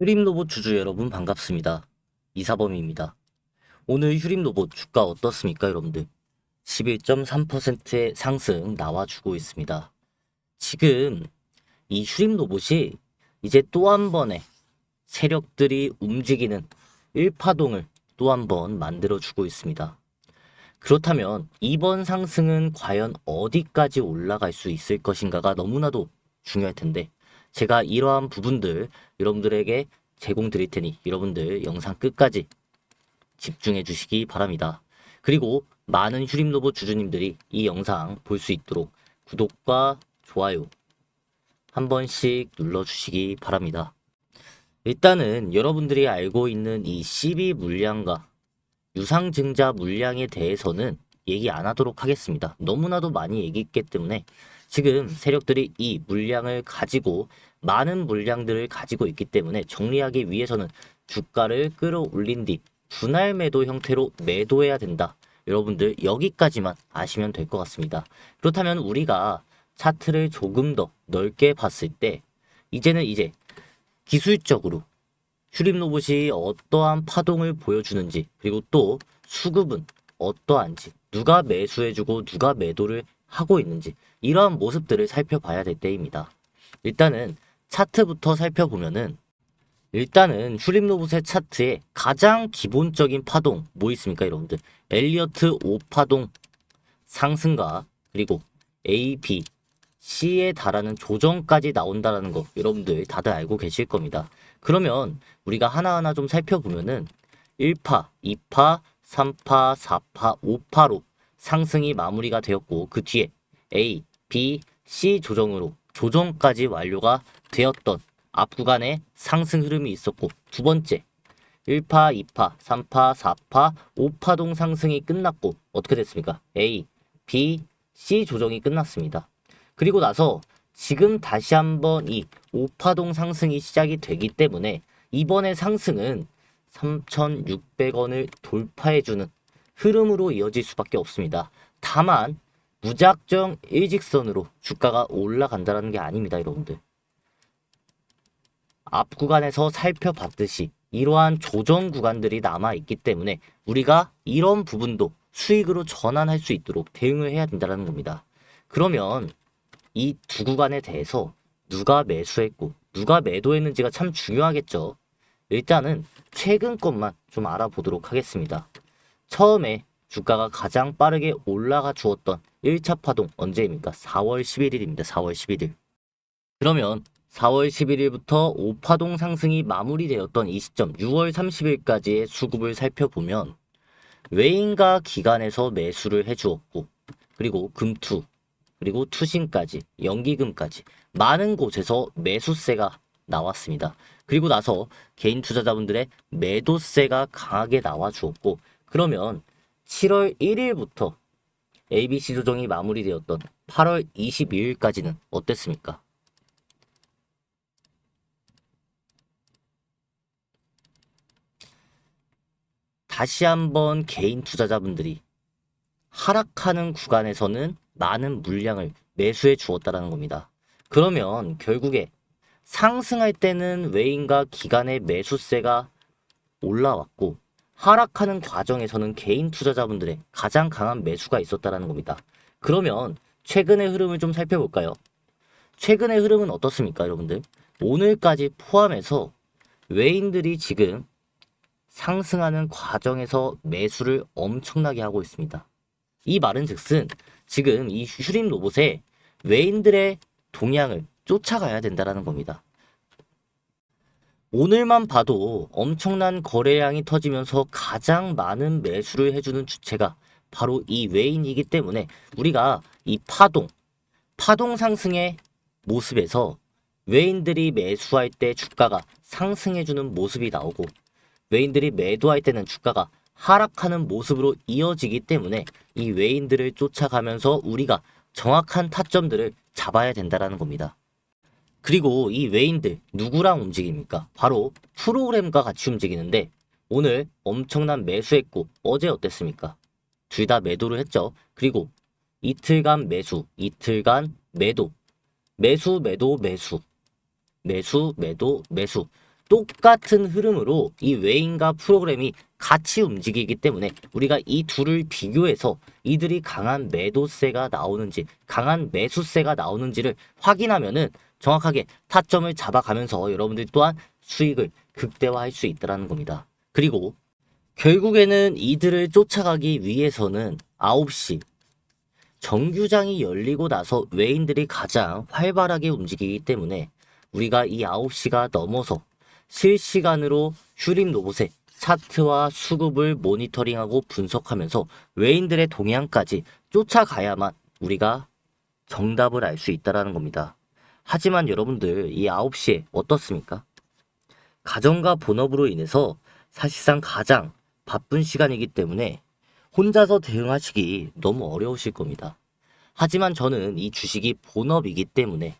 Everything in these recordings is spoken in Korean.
휴림로봇 주주 여러분 반갑습니다. 이사범입니다. 오늘 휴림로봇 주가 어떻습니까 여러분들? 11.3%의 상승 나와주고 있습니다. 지금 이 휴림로봇이 이제 또 한 번의 세력들이 움직이는 1파동을 또 한 번 만들어주고 있습니다. 그렇다면 이번 상승은 과연 어디까지 올라갈 수 있을 것인가가 너무나도 중요할 텐데 제가 이러한 부분들 여러분들에게 제공 드릴 테니 여러분들 영상 끝까지 집중해 주시기 바랍니다. 그리고 많은 휴림로봇 주주님들이 이 영상 볼 수 있도록 구독과 좋아요 한 번씩 눌러주시기 바랍니다. 일단은 여러분들이 알고 있는 이 CB 물량과 유상증자 물량에 대해서는 얘기 안 하도록 하겠습니다. 너무나도 많이 얘기했기 때문에 지금 세력들이 이 물량을 가지고 많은 물량들을 가지고 있기 때문에 정리하기 위해서는 주가를 끌어올린 뒤 분할 매도 형태로 매도해야 된다. 여러분들 여기까지만 아시면 될 것 같습니다. 그렇다면 우리가 차트를 조금 더 넓게 봤을 때 이제는 이제 기술적으로 휴림 로봇이 어떠한 파동을 보여주는지 그리고 또 수급은 어떠한지 누가 매수해주고 누가 매도를 하고 있는지 이러한 모습들을 살펴봐야 될 때입니다. 일단은 차트부터 살펴보면은 일단은 휴림 로봇의 차트에 가장 기본적인 파동 뭐 있습니까 여러분들 엘리어트 5파동 상승과 그리고 A, B, C에 달하는 조정까지 나온다라는 거 여러분들 다들 알고 계실 겁니다. 그러면 우리가 하나하나 좀 살펴보면은 1파, 2파, 3파, 4파, 5파로 상승이 마무리가 되었고 그 뒤에 A, B, C 조정으로 조정까지 완료가 되었던 앞 구간에 상승 흐름이 있었고 두 번째 1파, 2파, 3파, 4파, 5파동 상승이 끝났고 어떻게 됐습니까? A, B, C 조정이 끝났습니다. 그리고 나서 지금 다시 한번 이 5파동 상승이 시작이 되기 때문에 이번의 상승은 3,600원을 돌파해주는 흐름으로 이어질 수밖에 없습니다. 다만 무작정 일직선으로 주가가 올라간다는 게 아닙니다, 여러분들. 앞 구간에서 살펴봤듯이 이러한 조정 구간들이 남아 있기 때문에 우리가 이런 부분도 수익으로 전환할 수 있도록 대응을 해야 된다는 겁니다. 그러면 이 두 구간에 대해서 누가 매수했고 누가 매도했는지가 참 중요하겠죠. 일단은 최근 것만 좀 알아보도록 하겠습니다. 처음에 주가가 가장 빠르게 올라가 주었던 1차 파동 언제입니까? 4월 11일입니다. 4월 11일. 그러면 4월 11일부터 5파동 상승이 마무리되었던 이 시점 6월 30일까지의 수급을 살펴보면 외인과 기관에서 매수를 해주었고 그리고 금투 그리고 투신까지 연기금까지 많은 곳에서 매수세가 나왔습니다. 그리고 나서 개인 투자자분들의 매도세가 강하게 나와 주었고 그러면 7월 1일부터 ABC 조정이 마무리되었던 8월 22일까지는 어땠습니까? 다시 한번 개인 투자자분들이 하락하는 구간에서는 많은 물량을 매수해 주었다라는 겁니다. 그러면 결국에 상승할 때는 외인과 기관의 매수세가 올라왔고 하락하는 과정에서는 개인 투자자분들의 가장 강한 매수가 있었다라는 겁니다. 그러면 최근의 흐름을 좀 살펴볼까요? 최근의 흐름은 어떻습니까, 여러분들? 오늘까지 포함해서 외인들이 지금 상승하는 과정에서 매수를 엄청나게 하고 있습니다. 이 말은 즉슨 지금 이 휴림 로봇에 외인들의 동향을 쫓아가야 된다는 겁니다. 오늘만 봐도 엄청난 거래량이 터지면서 가장 많은 매수를 해주는 주체가 바로 이 외인이기 때문에 우리가 이 파동, 파동 상승의 모습에서 외인들이 매수할 때 주가가 상승해주는 모습이 나오고 외인들이 매도할 때는 주가가 하락하는 모습으로 이어지기 때문에 이 외인들을 쫓아가면서 우리가 정확한 타점들을 잡아야 된다는 겁니다. 그리고 이 외인들 누구랑 움직입니까? 바로 프로그램과 같이 움직이는데 오늘 엄청난 매수했고 어제 어땠습니까? 둘 다 매도를 했죠. 그리고 이틀간 매수, 이틀간 매도, 매수, 매도, 매수, 매수, 매도, 매수. 똑같은 흐름으로 이 외인과 프로그램이 같이 움직이기 때문에 우리가 이 둘을 비교해서 이들이 강한 매도세가 나오는지 강한 매수세가 나오는지를 확인하면은 정확하게 타점을 잡아가면서 여러분들 또한 수익을 극대화할 수 있다는 겁니다. 그리고 결국에는 이들을 쫓아가기 위해서는 9시 정규장이 열리고 나서 외인들이 가장 활발하게 움직이기 때문에 우리가 이 9시가 넘어서 실시간으로 휴림 로봇의 차트와 수급을 모니터링하고 분석하면서 외인들의 동향까지 쫓아가야만 우리가 정답을 알 수 있다라는 겁니다. 하지만 여러분들 이 9시에 어떻습니까? 가정과 본업으로 인해서 사실상 가장 바쁜 시간이기 때문에 혼자서 대응하시기 너무 어려우실 겁니다. 하지만 저는 이 주식이 본업이기 때문에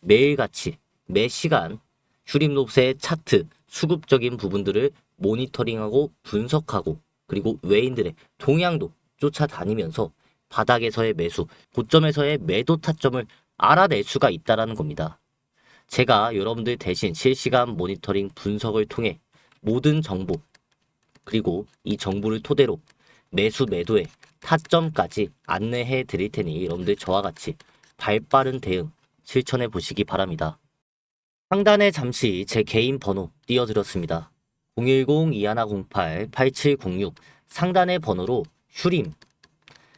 매일같이 매 시간 휴림롭스의 차트, 수급적인 부분들을 모니터링하고 분석하고 그리고 외인들의 동향도 쫓아다니면서 바닥에서의 매수, 고점에서의 매도 타점을 알아낼 수가 있다라는 겁니다. 제가 여러분들 대신 실시간 모니터링 분석을 통해 모든 정보 그리고 이 정보를 토대로 매수 매도의 타점까지 안내해 드릴 테니 여러분들 저와 같이 발빠른 대응 실천해 보시기 바랍니다. 상단에 잠시 제 개인 번호 띄워드렸습니다. 010-2108-8706 상단의 번호로 휴림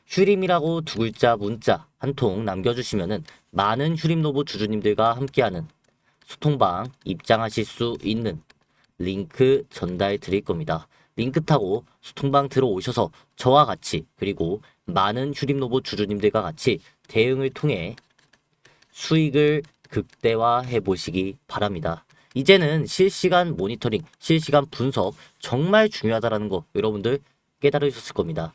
휴림이라고 두 글자 문자 한 통 남겨주시면은 많은 휴림 로봇 주주님들과 함께하는 소통방 입장하실 수 있는 링크 전달 드릴 겁니다. 링크 타고 소통방 들어오셔서 저와 같이 그리고 많은 휴림 로봇 주주님들과 같이 대응을 통해 수익을 극대화해 보시기 바랍니다. 이제는 실시간 모니터링, 실시간 분석 정말 중요하다라는 거 여러분들 깨달으셨을 겁니다.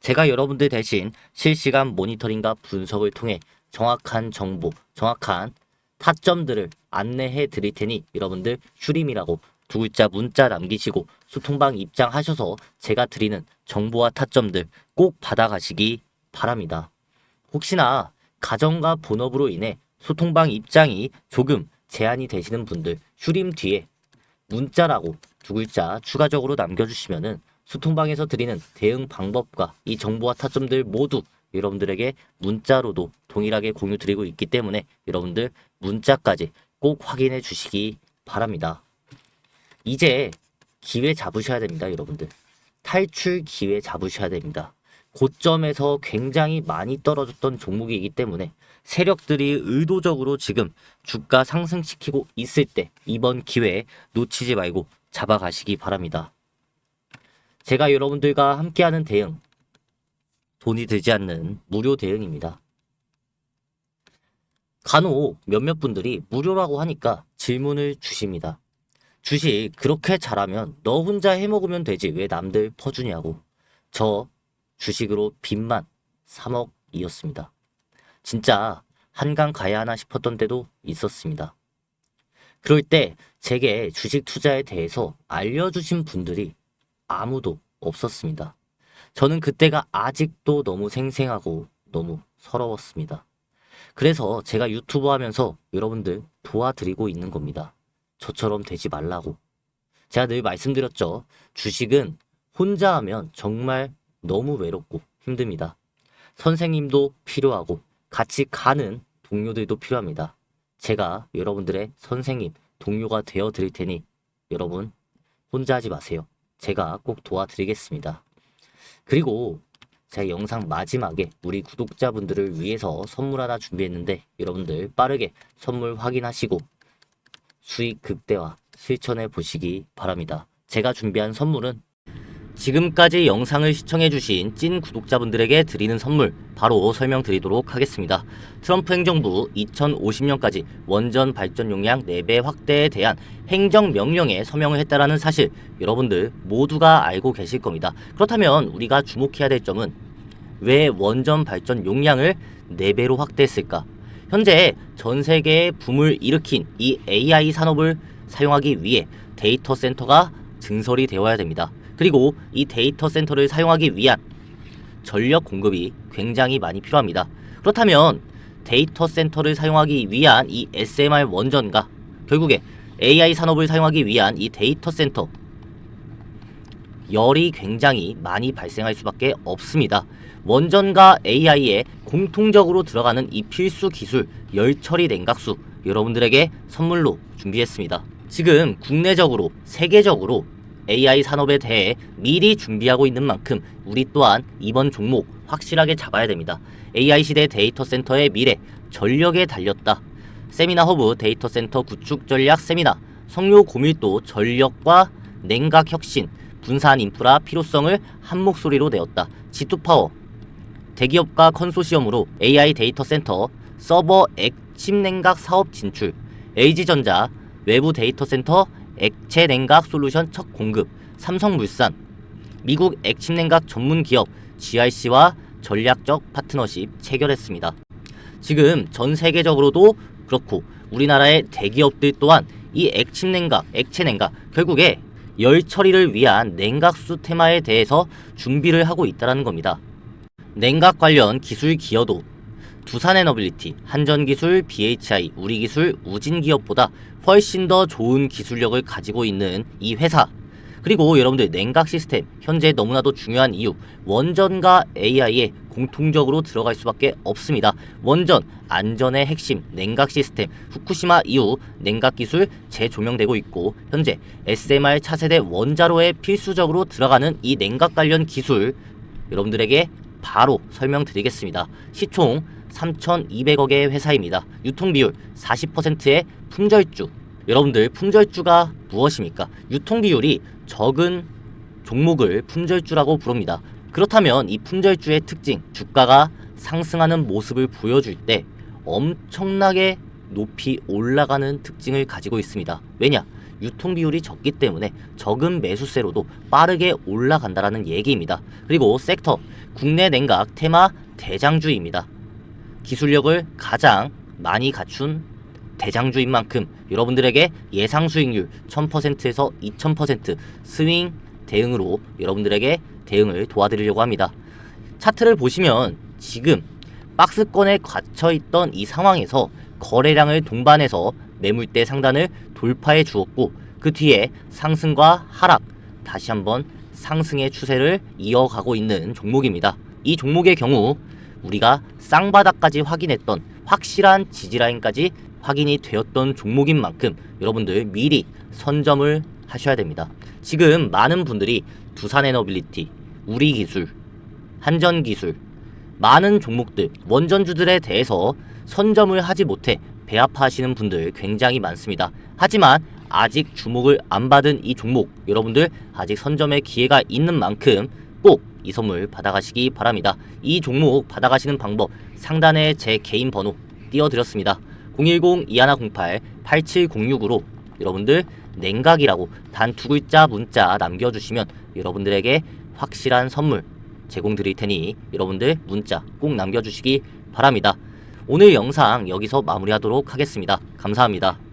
제가 여러분들 대신 실시간 모니터링과 분석을 통해 정확한 정보, 정확한 타점들을 안내해 드릴 테니 여러분들 휴림이라고 두 글자 문자 남기시고 소통방 입장하셔서 제가 드리는 정보와 타점들 꼭 받아가시기 바랍니다. 혹시나 가정과 본업으로 인해 소통방 입장이 조금 제한이 되시는 분들 휴림 뒤에 문자라고 두 글자 추가적으로 남겨주시면은 소통방에서 드리는 대응 방법과 이 정보와 타점들 모두 여러분들에게 문자로도 동일하게 공유 드리고 있기 때문에 여러분들 문자까지 꼭 확인해 주시기 바랍니다. 이제 기회 잡으셔야 됩니다, 여러분들. 탈출 기회 잡으셔야 됩니다. 고점에서 굉장히 많이 떨어졌던 종목이기 때문에 세력들이 의도적으로 지금 주가 상승시키고 있을 때 이번 기회 놓치지 말고 잡아가시기 바랍니다. 제가 여러분들과 함께하는 대응, 돈이 들지 않는 무료 대응입니다. 간혹 몇몇 분들이 무료라고 하니까 질문을 주십니다. 주식 그렇게 잘하면 너 혼자 해먹으면 되지 왜 남들 퍼주냐고. 저 주식으로 빚만 3억이었습니다. 진짜 한강 가야 하나 싶었던 때도 있었습니다. 그럴 때 제게 주식 투자에 대해서 알려주신 분들이 아무도 없었습니다. 저는 그때가 아직도 너무 생생하고 너무 서러웠습니다. 그래서 제가 유튜브 하면서 여러분들 도와드리고 있는 겁니다. 저처럼 되지 말라고. 제가 늘 말씀드렸죠. 주식은 혼자 하면 정말 너무 외롭고 힘듭니다. 선생님도 필요하고 같이 가는 동료들도 필요합니다. 제가 여러분들의 선생님, 동료가 되어 드릴 테니 여러분 혼자 하지 마세요. 제가 꼭 도와드리겠습니다. 그리고 제가 영상 마지막에 우리 구독자분들을 위해서 선물 하나 준비했는데 여러분들 빠르게 선물 확인하시고 수익 극대화 실천해 보시기 바랍니다. 제가 준비한 선물은 지금까지 영상을 시청해주신 찐 구독자분들에게 드리는 선물 바로 설명드리도록 하겠습니다. 트럼프 행정부 2050년까지 원전 발전 용량 4배 확대에 대한 행정명령에 서명을 했다라는 사실 여러분들 모두가 알고 계실 겁니다. 그렇다면 우리가 주목해야 될 점은 왜 원전 발전 용량을 4배로 확대했을까? 현재 전 세계에 붐을 일으킨 이 AI 산업을 사용하기 위해 데이터 센터가 증설이 되어야 됩니다. 그리고 이 데이터 센터를 사용하기 위한 전력 공급이 굉장히 많이 필요합니다. 그렇다면 데이터 센터를 사용하기 위한 이 SMR 원전과 결국에 AI 산업을 사용하기 위한 이 데이터 센터 열이 굉장히 많이 발생할 수밖에 없습니다. 원전과 AI에 공통적으로 들어가는 이 필수 기술 열 처리 냉각수 여러분들에게 선물로 준비했습니다. 지금 국내적으로 세계적으로 AI 산업에 대해 미리 준비하고 있는 만큼 우리 또한 이번 종목 확실하게 잡아야 됩니다. AI 시대 데이터 센터의 미래 전력에 달렸다. 세미나 허브 데이터 센터 구축 전략 세미나 성료 고밀도 전력과 냉각 혁신 분산 인프라 필요성을 한 목소리로 내었다. G2파워 대기업과 컨소시엄으로 AI 데이터 센터 서버 액침 냉각 사업 진출 LG전자 외부 데이터 센터 액체 냉각 솔루션 첫 공급 삼성물산 미국 액침 냉각 전문 기업 GRC와 전략적 파트너십 체결했습니다. 지금 전 세계적으로도 그렇고 우리나라의 대기업들 또한 이 액침 냉각, 액체 냉각 결국에 열 처리를 위한 냉각수 테마에 대해서 준비를 하고 있다는 겁니다. 냉각 관련 기술 기여도 두산에너빌리티, 한전기술, BHI, 우리기술, 우진기업보다 훨씬 더 좋은 기술력을 가지고 있는 이 회사 그리고 여러분들 냉각 시스템 현재 너무나도 중요한 이유 원전과 AI에 공통적으로 들어갈 수밖에 없습니다. 원전 안전의 핵심 냉각 시스템 후쿠시마 이후 냉각 기술 재조명되고 있고 현재 SMR 차세대 원자로에 필수적으로 들어가는 이 냉각 관련 기술 여러분들에게 바로 설명드리겠습니다. 시총 3,200억의 회사입니다. 유통 비율 40%의 품절주. 여러분들 품절주가 무엇입니까? 유통 비율이 적은 종목을 품절주라고 부릅니다. 그렇다면 이 품절주의 특징, 주가가 상승하는 모습을 보여줄 때 엄청나게 높이 올라가는 특징을 가지고 있습니다. 왜냐? 유통 비율이 적기 때문에 적은 매수세로도 빠르게 올라간다라는 얘기입니다. 그리고 섹터, 국내 냉각 테마 대장주입니다. 기술력을 가장 많이 갖춘 대장주인 만큼 여러분들에게 예상 수익률 1000%에서 2000% 스윙 대응으로 여러분들에게 대응을 도와드리려고 합니다. 차트를 보시면 지금 박스권에 갇혀 있던 이 상황에서 거래량을 동반해서 매물대 상단을 돌파해 주었고 그 뒤에 상승과 하락 다시 한번 상승의 추세를 이어가고 있는 종목입니다. 이 종목의 경우 우리가 쌍바닥까지 확인했던 확실한 지지라인까지 확인이 되었던 종목인 만큼 여러분들 미리 선점을 하셔야 됩니다. 지금 많은 분들이 두산에너빌리티, 우리기술, 한전기술, 많은 종목들, 원전주들에 대해서 선점을 하지 못해 배아파하시는 분들 굉장히 많습니다. 하지만 아직 주목을 안 받은 이 종목 여러분들 아직 선점의 기회가 있는 만큼 꼭 이 선물 받아가시기 바랍니다. 이 종목 받아가시는 방법 상단에 제 개인 번호 띄워드렸습니다. 010-2108-8706으로 여러분들 냉각이라고 단 두 글자 문자 남겨주시면 여러분들에게 확실한 선물 제공드릴 테니 여러분들 문자 꼭 남겨주시기 바랍니다. 오늘 영상 여기서 마무리하도록 하겠습니다. 감사합니다.